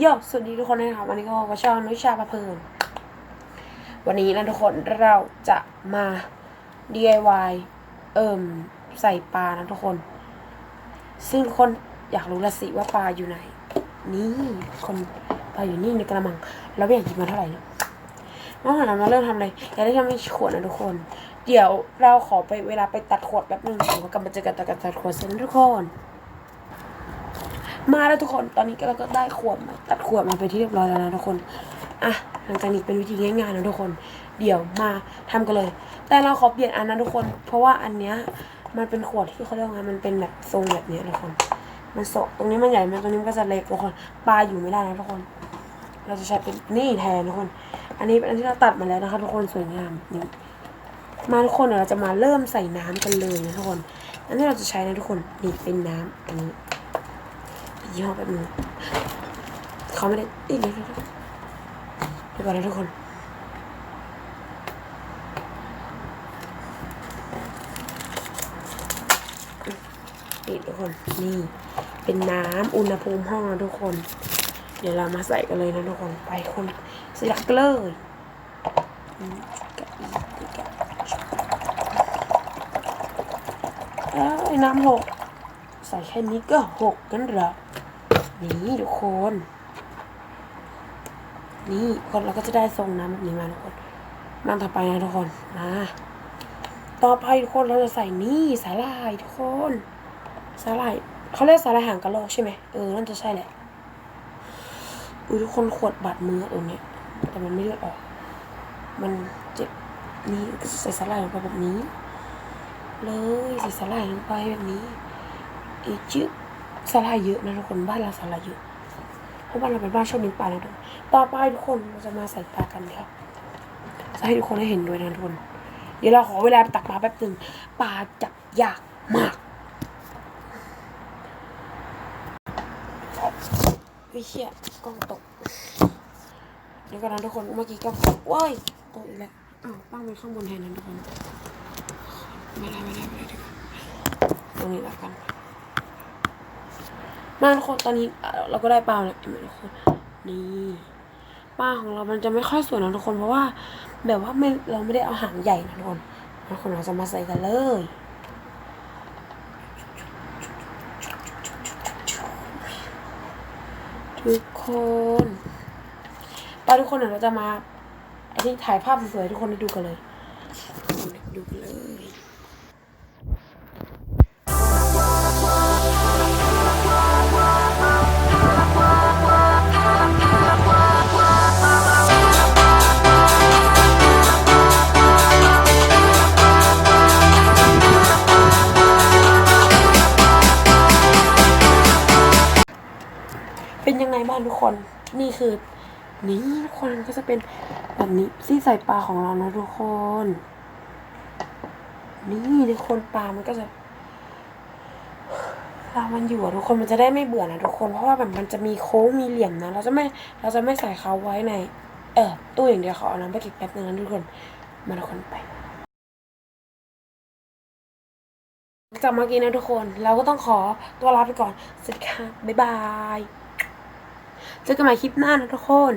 โยสวัสดีทุกคนนะครับวันนี้ก็ก็ช่องนุชาประเพลินวันนี้นะทุกคนเราจะมา DIY เอิ่มใส่ปลานะทุกคน ซึ่งคนอยากรู้ละสิว่าปลาอยู่ไหน นี่คนปลาอยู่นี่ในกระมัง เราไม่อยากหยิบมาเท่าไหร่นะเมื่อวานเรามาเริ่มทำอะไรอยากได้ทำให้ขวดนะทุกคน เดี๋ยวเราขอไปเวลาไปตัดขวดแป๊บนึงผมก็กลับมาเจอกันตัดตัดขวดเสร็จทุกคน มาแล้วทุกคนตอนนี้เราก็ได้ขวดมาตัดขวดมาไปนที่เรียบร้อยแล้วนะทุกคนอะหลังจากนี้เป็นวิธีง่ายๆนะทุกคน เดี๋ยวมาทำกันเลย แต่เราขอเปลี่ยนอันนะทุกคน เพราะว่าอันเนี้ยมันเป็นขวดที่เขาเรียกว่ามันเป็นแบบทรงแบบเนี้ยทุกคน มันโซตรงนี้มันใหญ่มากตรงนี้มันก็จะเล็กทุกคนปลาอยู่ไม่ได้นะทุกคน เราจะใช้เป็นนี่แทนทุกคน อันนี้เป็นอันที่เราตัดมาแล้วนะคะทุกคนสวยงามนี่มาทุกคนเดี๋ยวเราจะมาเริ่มใส่น้ำกันเลยนะทุกคน อันที่เราจะใช้นะทุกคนนี่เป็นน้ำอันนี้ ยี่ห้อแบบนึงเขาไม่ได้อีกนิดนึงเดี๋ยวก่อนนะทุกคนนี่ทุกคนนี่ เป็นน้ำอุณหภูมิห้องนะทุกคน เดี๋ยวเรามาใส่กันเลยนะทุกคนไปคนใส่กันเลยอืมกะอีกกะเอ้ยน้ำหก ใส่แค่นี้ก็หกกันเหรอ นี่ทุกคน นี่คนเราก็จะได้ทรงน้ำแบบนี้มาทุกคนน้ำต่อไปนะทุกคนนะต่อไปทุกคนเราจะใส่นี่สาหร่ายทุกคนสาหร่ายเขาเรียกสาหร่ายหางกระโหลกใช่ไหมเออนั่นจะใช่แหละอุ้ยทุกคนขวดบาดมือตรงเนี้ยแต่มันไม่เลือดออก มันเจ็บนี่ใส่สาหร่ายลงไปแบบนี้ เลยใส่สาหร่ายลงไปแบบนี้อีกจึ๊บ สาหร่ายเยอะนะทุกคนบ้านเราสาหร่ายเยอะเพราะบ้านเราเป็นบ้านชอบเลี้ยงปลานะทุกคนต่อไปทุกคนเราจะมาใส่ปลากันครับจะให้ทุกคนได้เห็นด้วยนะทุกคนเดี๋ยวเราขอเวลาไปตักปลาแป๊บหนึ่งปลาจับยากมากวิเชียกล้องตกเดี๋ยวก่อนนะทุกคนเมื่อกี้ก็ว้ายตกอีกแล้วอ้าวตั้งไว้ข้างบนแทนนะทุกคนไม่ได้ไม่ได้ไม่ได้ดีกว่าตรงนี้ล้วกัน มาทุกคนตอนนี้เราก็ได้ปลาแล้วทุกคนนี่ปลาของเรามันจะไม่ค่อยสวยนะทุกคนเพราะว่า แบบว่าไม่เราไม่ได้เอาหางใหญ่นะทุกคนทุกคนเราจะมาใส่กันเลยทุกคนไปทุกคนเดี๋ยวเราจะมาอันนี้ถ่ายภาพสวยๆทุกคนได้ดูกันเลยดูกันเลย เป็นยังไงบ้างทุกคน นี่คือ นี่ทุกคนก็จะเป็นแบบนี้ที่ใส่ปลาของเรานะทุกคน นี่ทุกคนปลามันก็จะปลามันอยู่อะทุกคนมันจะได้ไม่เบื่อนะทุกคนเพราะว่าแบบมันจะมีโค้งมีเหลี่ยมนะ เราจะไม่เราจะไม่ใส่เขาไว้ใน เออตู้อย่างเดียวเขาเอาน้ำไปเก็บแป๊บนึงนะทุกคนมาทุกคนไปจากเมื่อกี้นะทุกคน เราก็ต้องขอตัวลาไปก่อนสวัสดีค่ะบ๊ายบาย เจอกันใหม่คลิปหน้านะทุกคน